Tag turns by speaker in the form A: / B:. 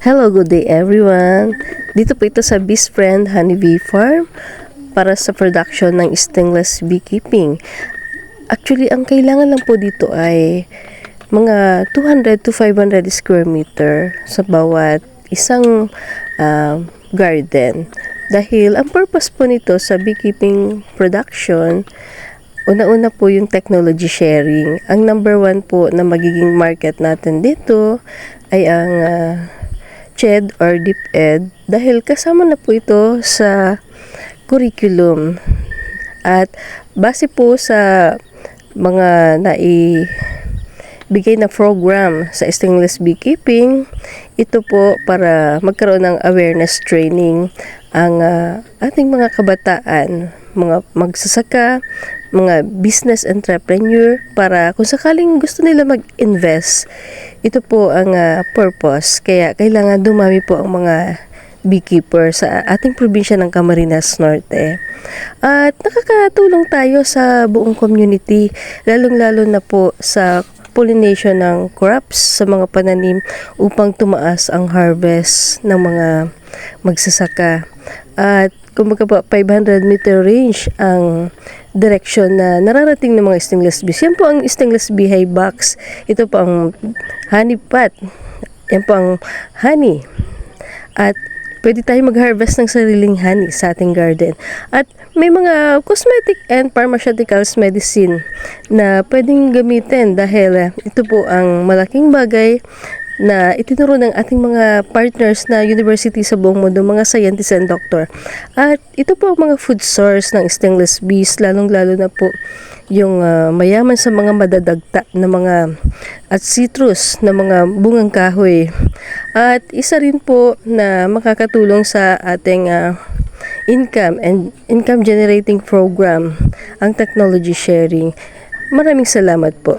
A: Hello, good day everyone. Dito po ito sa Beast Friend Honeybee Farm para sa production ng stainless beekeeping. Actually, ang kailangan lang po dito ay mga 200 to 500 square meter sa bawat isang ah, garden. Dahil ang purpose po nito sa beekeeping production, una-una po yung technology sharing. Ang number one po na magiging market natin dito ay ang ah, CHED or DepEd dahil kasama na po ito sa curriculum. At base po sa mga nai bigay na program sa stainless beekeeping ito po para magkaroon ng awareness training ang ah, ating mga kabataan mga magsasaka mga business entrepreneur para kung sakaling gusto nila mag-invest ito po ang ah, purpose kaya kailangan dumami po ang mga beekeeper sa ating probinsya ng Camarines Norte. At nakakatulong tayo sa buong community, lalong-lalo na po sa pollination ng crops sa mga pananim upang tumaas ang harvest ng mga magsasaka. At kumbaga po 500 meter range ang direction na nararating ng mga stainless bees. Yan po ang stainless beehive box. Ito po ang honey pot. Yan po ang honey. At pwede tayo mag-harvest ng sariling honey sa ating garden. At may mga cosmetic and pharmaceuticals medicine na pwedeng gamitin dahil uh, ito po ang malaking bagay na itinuro ng ating mga partners na university sa buong mundo, mga scientists and doctor. At ito po ang mga food source ng stainless bees, lalong-lalo na po yung uh, mayaman sa mga madadagta na mga at citrus na mga bungang kahoy. At isa rin po na makakatulong sa ating uh, income and income generating program ang technology sharing. Maraming salamat po.